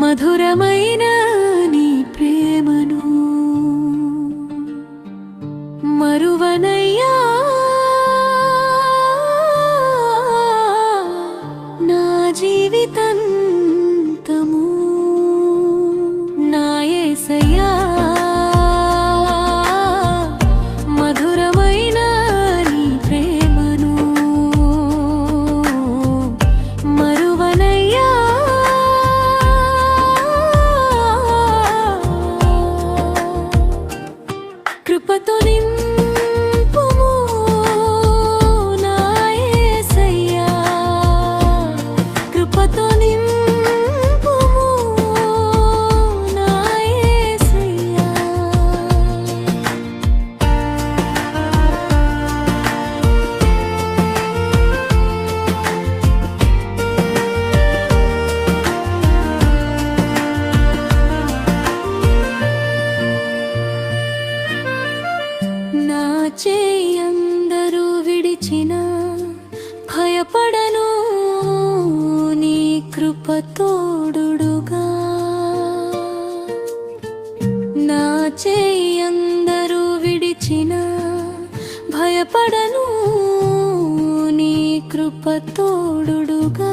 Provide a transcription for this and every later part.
మధురమైన grupo Tonin. కృప తోడుడుగా నా చేయందరూ విడిచిన భయపడను నీ కృప తోడుడుగా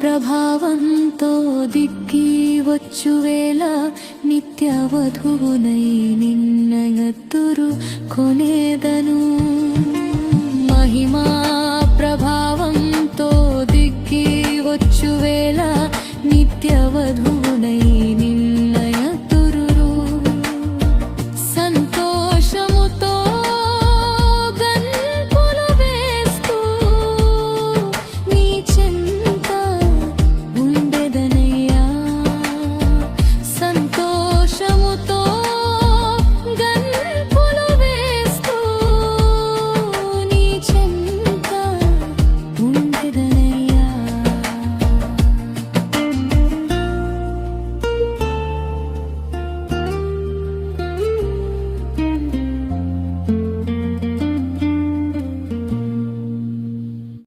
ప్రభావంతో దిక్కి వచ్చు వచ్చువేళ నిత్ಯವಧುವುನೈ ನಿನ್ನಯತ್ತುರು కొనేదను. మహిమా ప్రభావంతో దిక్కి వచ్చు వచ్చువేళ నిత్యవధువునై